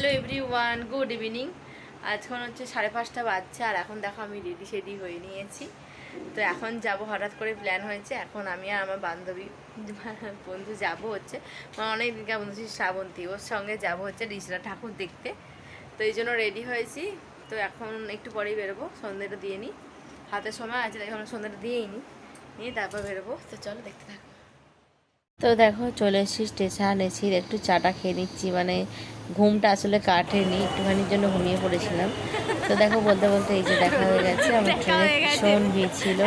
Hello every one good evening. আজখন হচ্ছে সাড়ে পাঁচটা বাজছে, আর এখন দেখো আমি রেডি সেডি হয়ে নিয়েছি। তো এখন যাব, হঠাৎ করে প্ল্যান হয়েছে, এখন আমি আর আমার বান্ধবী, বন্ধু যাব হচ্ছে। মানে অনেক দিনকার বন্ধু শ্রাবন্তী, ওর সঙ্গে যাব হচ্ছে রিসরা ঠাকুর দেখতে। তো এই জন্য রেডি হয়েছি। তো এখন একটু পরেই বেরোবো, সন্ধ্যেটা দিয়ে নিই। হাতে সময় আছে, তাই এখন সন্ধ্যাটা দিয়েই নিই। নিয়ে তারপর বেরোবো। তো চলো দেখতে থাকো। তো দেখো চলে এসেছি স্টেশন এসি একটু চাটা খেয়ে নিচ্ছি। মানে ঘুমটা আসলে কাটেনি একটুখানির জন্য ঘুমিয়ে পড়েছিলাম। তো দেখো বলতে বলতে এই যে দেখা হয়ে গেছে আমার ট্রেনে ভীষণ ভিড় ছিল।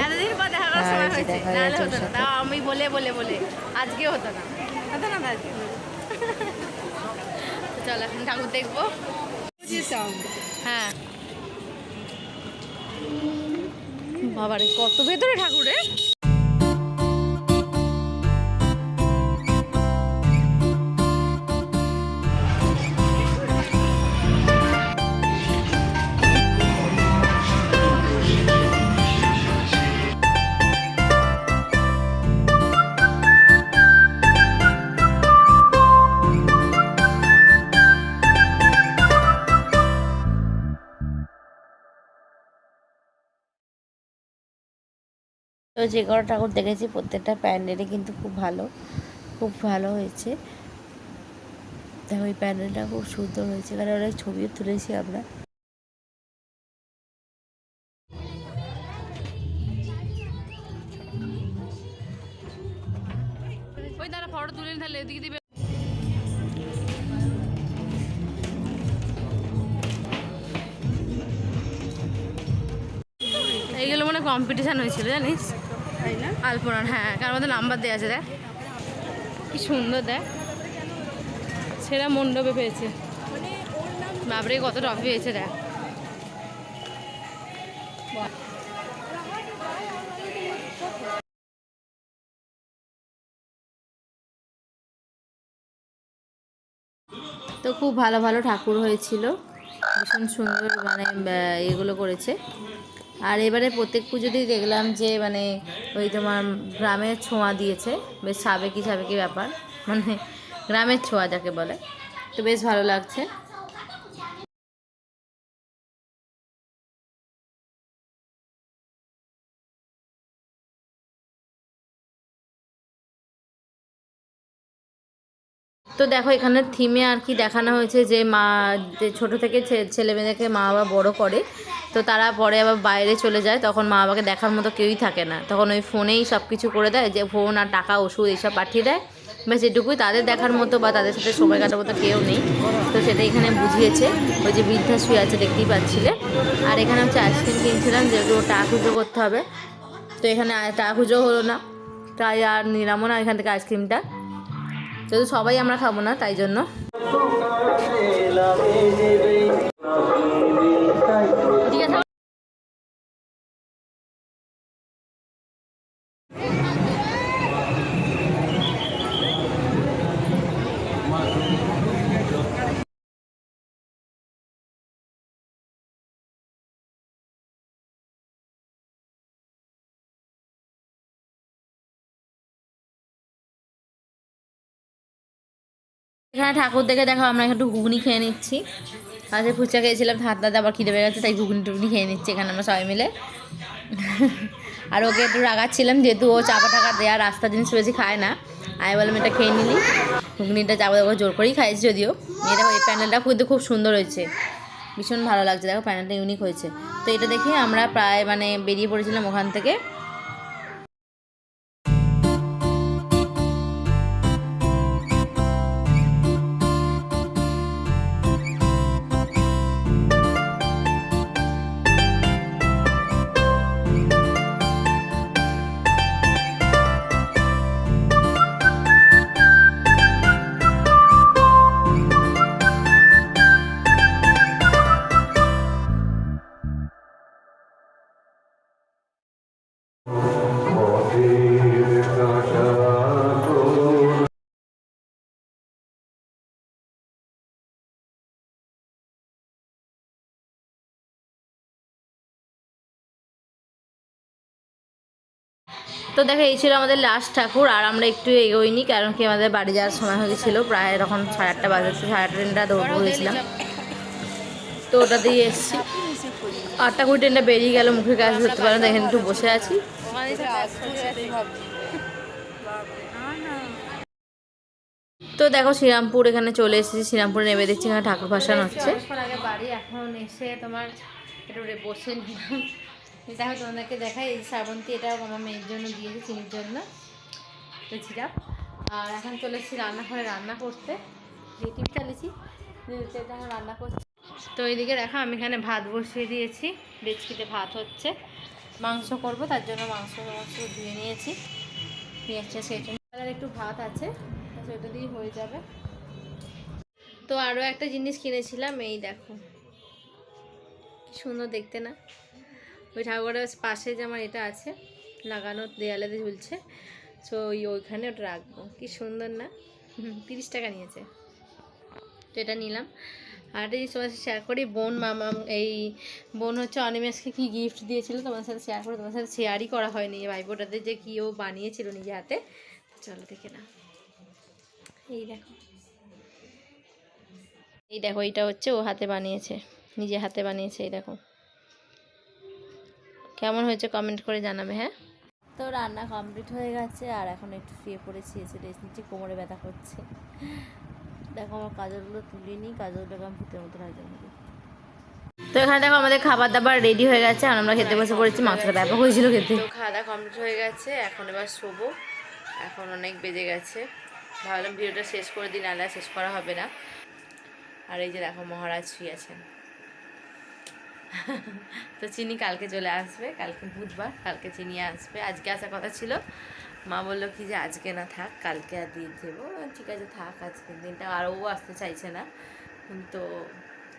দেখা করার আর এই যে দেখা নাহলে গেছে ওর সাথে। আমি বলে বলে বলে। আজকে হতো না। হতো না আজকে তো এখন ঠাকুর দেখব। হ্যাঁ। বাবারে কত ভেতরে ঠাকুরে? তো যে কোনো ঠাকুর দেখেছি, প্রত্যেকটা প্যান্ডেলই কিন্তু খুব ভালো খুব ভালো হয়েছে। দেখো ওই প্যান্ডেলটা খুব সুন্দর হয়েছে, এখানে অনেক ছবিও তুলেছি আমরা। ফটো তুলে তাহলে দিবে। এইগুলো মানে কম্পিটিশন হয়েছিল, জানিস? তাই না? আলপনার হ্যাঁ কার মধ্যে নাম্বার দেওয়া আছে, দেখ। কি সুন্দর, দেখ। সেরা মণ্ডপে পেয়েছে। বাপরে, কত ট্রফি পেয়েছে, দেখ। তো খুব ভালো ভালো ঠাকুর হয়েছিল। ভীষণ সুন্দর মানে এগুলো করেছে। আর এবারে প্রত্যেক পুজোতেই দেখলাম যে মানে ওই তোমার গ্রামের ছোঁয়া দিয়েছে। বেশ সাবেকি সাবেকি ব্যাপার। মানে গ্রামের ছোঁয়া যাকে বলে। তো বেশ ভালো লাগছে। তো দেখো, এখানে থিমে আর কি দেখানো হয়েছে যে মা, যে ছোটো থেকে ছেলে মেয়েদেরকে মা বাবা বড়ো করে। তো তারা পরে আবার বাইরে চলে যায়, তখন মা বাবাকে দেখার মতো কেউই থাকে না। তখন ওই ফোনেই সব কিছু করে দেয়, যে ফোন আর টাকা, ওষুধ এইসব পাঠিয়ে দেয়। ব্যাস এটুকুই তাদের দেখার মতো বা তাদের সাথে সময় কাটার মতো কেউ নেই। তো সেটা এখানে বুঝিয়েছে, ওই যে বৃদ্ধা শুয়ে আছে, দেখতেই পাচ্ছিলে। আর এখানে হচ্ছে আইসক্রিম কিনছিলাম, যেহেতু টাকা খুচরো করতে হবে। তো এখানে টাকা খুচরো হলো না। তাই আর নিলামও না এখান থেকে আইসক্রিমটা যেহেতু সবাই আমরা খাব না তাই জন্য। এখানে ঠাকুর দেখে দেখো আমরা একটু ঘুগনি খেয়ে নিচ্ছি। আজকে ফুচকা খেয়েছিলাম হাত দাদা আবার খিদে পেয়ে গেছে, তাই ঘুগনি টুগনি খেয়ে নিচ্ছি এখানে আমরা সবাই মিলে। আর ওকে একটু রাগাচ্ছিলাম, যেহেতু ও চাপা টাকা দেওয়া রাস্তা জিনিস বেশি খায় না। আমি বললাম, এটা খেয়ে নিলি? ঘুগনিটা চাপা ওকে জোর করেই খাইছি যদিও। দেখো, এই প্যান্ডেলটা কিন্তু খুব সুন্দর হয়েছে। ভীষণ ভালো লাগছে। দেখো, প্যান্ডেলটা ইউনিক হয়েছে। তো এটা দেখে আমরা প্রায় মানে বেরিয়ে পড়েছিলাম ওখান থেকে। তো দেখো, এই ছিল আমাদের লাস্ট ঠাকুর, আর আমরা একটু এগোইনি, কারণ কি আমাদের বাড়ি যাওয়ার সময় হয়েছিল, প্রায় এরকম সাড়ে আটটা বাজে, সাড়ে আটটা দৌড় হয়েছিলাম। তো ওটা দিয়ে এসেছি। আটটা কুড়ি ট্রেনটা বেরিয়ে গেল, মুখের কাজ ধরতে পারেন এখানে একটু বসে আছি। তো দেখো শ্রীরামপুর, এখানে চলে এসেছি, শ্রীরামপুরে নেমে দেখছি এখানে ঠাকুর ভাসান হচ্ছে। আগে বাড়ি, এখন এসে তোমার একটু বসে নিলাম। দেখো তোমাদেরকে দেখাই, এই শ্রাবন্তী এটা আমার মেয়ের জন্য দিয়েছে, চিনির জন্য। তো সিরাপ আর এখন চলে এসেছি রান্নাঘরে, রান্না করতে। ইউটিউব চালিয়েছি। এখন রান্না করছি। তো এইদিকে দেখো, আমি এখানে ভাত বসিয়ে দিয়েছি। ডেচকিতে ভাত হচ্ছে। মাংস করব, তার জন্য মাংস মাংস ধুয়ে নিয়েছি। পেঁয়াজটা সেই জন্য একটু ভাত আছে সেটা দিয়ে হয়ে যাবে। তো আরও একটা জিনিস কিনেছিলাম, এই দেখো। কি সুন্দর দেখতে না? ওই ঠাকুরের পাশে যে আমার এটা আছে, লাগানো দেয়ালে দিয়ে ঝুলছে। সো ওই ওইখানে ওটা রাখব। কি সুন্দর না? তিরিশ টাকা নিয়েছে। তো এটা নিলাম। আর এই তোমার সাথে শেয়ার করি। বোন, মামা, এই বোন হচ্ছে অনিমেষকে কি গিফট দিয়েছিল তোমার সাথে শেয়ার করে? তোমার সাথে শেয়ারই করা হয়নি ভাইবোটাতে যে কি ও বানিয়েছিল নিজে হাতে। চলো দেখে না এই দেখো। এই দেখো, এইটা হচ্ছে ও হাতে বানিয়েছে। নিজে হাতে বানিয়েছে, এই দেখো। কেমন হয়েছে কমেন্ট করে জানাবে হ্যাঁ? তো রান্না কমপ্লিট হয়ে গেছে, আর এখন একটু শুয়ে পড়েছি, এসে রেস্ট নিচ্ছি কোমরে ব্যথা করছে। দেখো আমার কাজলগুলো তুলে নিই কাজলটাকে আমি ভূতের মতো রাজা তো এখানে দেখো আমাদের খাবার দাবার রেডি হয়ে গেছে আর আমরা খেতে বসে পড়েছি মাংসটা ব্যাপক হয়েছিল খেতে। তো খাওয়া দাওয়া কমপ্লিট হয়ে গেছে এখন এবার শোবো। এখন অনেক বেজে গেছে। ভাবলাম ভিডিওটা শেষ করে দিন আর শেষ করা হবে না। আর এই যে দেখো মহারাজ শুয়ে আছেন। তো চিনি কালকে চলে আসবে কালকে বুধবার কালকে চিনি আসবে। আজকে আসার কথা ছিল মা বলল কি যে, আজকে না থাক, কালকে আর দিয়ে দেবো। ঠিক আছে, থাক, আজকের দিনটা আর ও আসতে চাইছে না। তো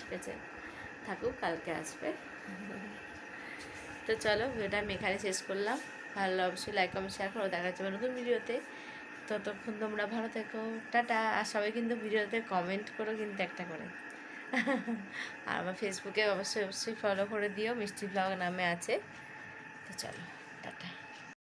ঠিক আছে, থাকুক, কালকে আসবে। তো চলো, ভিডিওটা আমি এখানে শেষ করলাম। ভালো অবশ্যই লাইক কমেন্ট শেয়ার করো। দেখা যাবে নতুন ভিডিওতে। ততক্ষণ তোমরা ভালো থেকো। টাটা। আর সবাই কিন্তু ভিডিওতে কমেন্ট করো কিন্তু একটা করে। আর আমার ফেসবুকে অবশ্যই অবশ্যই ফলো করে দিও। মিষ্টি ব্লগ নামে আছে। তো চলো, টাটা।